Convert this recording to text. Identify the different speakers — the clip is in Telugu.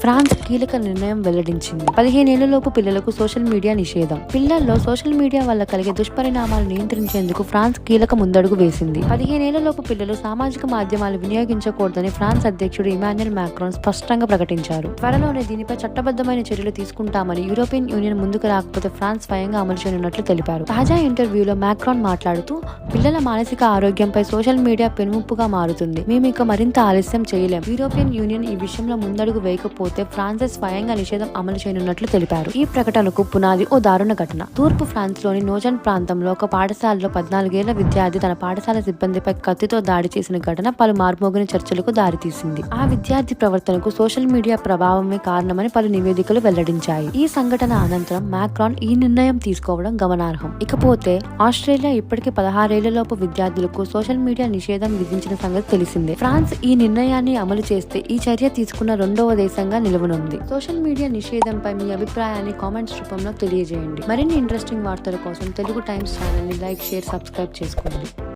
Speaker 1: ఫ్రాన్స్ కీలక నిర్ణయం వెల్లడించింది. పదిహేనేళ్ళలోపు పిల్లలకు సోషల్ మీడియా నిషేధం. పిల్లల్లో సోషల్ మీడియా వల్ల కలిగే దుష్పరిణామాలు నియంత్రించేందుకు ఫ్రాన్స్ కీలక ముందడుగు వేసింది. పదిహేనేళ్ళలోపు పిల్లలు సామాజిక మాధ్యమాలు వినియోగించకూడదని ఫ్రాన్స్ అధ్యక్షుడు ఇమాన్యుల్ మాక్రోన్ స్పష్టంగా ప్రకటించారు. త్వరలోనే దీనిపై చట్టబద్ధమైన చర్యలు తీసుకుంటామని యూరోపియన్ యూనియన్ ముందుకు రాకపోతే ఫ్రాన్స్ స్వయంగా అమలు చేయనున్నట్లు తెలిపారు. తాజా ఇంటర్వ్యూలో మాక్రాన్ మాట్లాడుతూ పిల్లల మానసిక ఆరోగ్యంపై సోషల్ మీడియా పెనుముప్పుగా మారుతుంది. మేము ఇక మరింత ఆలస్యం చేయలేం. యూరోపియన్ యూనియన్ ఈ విషయంలో ముందడుగు వేయకపోతే ఫ్రాన్స్ స్వయంగా నిషేధం అమలు చేయనున్నట్లు తెలిపారు. ఈ ప్రకటనకు పునాది ఓ దారుణ ఘటన. తూర్పు ఫ్రాన్స్లోని నోజన్ ప్రాంతంలో ఒక పాఠశాలలో పద్నాలుగేళ్ళ విద్యార్థి తన పాఠశాల సిబ్బందిపై కత్తితో దాడి చేసిన ఘటన పలు మార్మోగిన చర్చలకు దారితీసింది. ఆ విద్యార్థి ప్రవర్తనకు సోషల్ మీడియా ప్రభావమే కారణమని పలు నివేదికలు వెల్లడించాయి. ఈ సంఘటన అనంతరం మ్యాక్రాన్ ఈ నిర్ణయం తీసుకోవడం గమనార్హం. ఇకపోతే ఆస్ట్రేలియా ఇప్పటికే పదహారేళ్ళలోపు విద్యార్థులకు సోషల్ మీడియా నిషేధం విధించిన సంగతి తెలిసిందే. ఫ్రాన్స్ ఈ నిర్ణయాన్ని అమలు చేస్తే ఈ చర్య తీసుకున్న రెండవ దేశంగా నిలవనుంది. సోషల్ మీడియా నిషేధంపై మీ అభిప్రాయాన్ని కామెంట్స్ రూపంలో తెలియజేయండి. మరిన్ని ఇంట్రెస్టింగ్ వార్తల కోసం తెలుగు టైమ్స్ ఛానల్ని లైక్ షేర్ సబ్స్క్రైబ్ చేసుకోండి.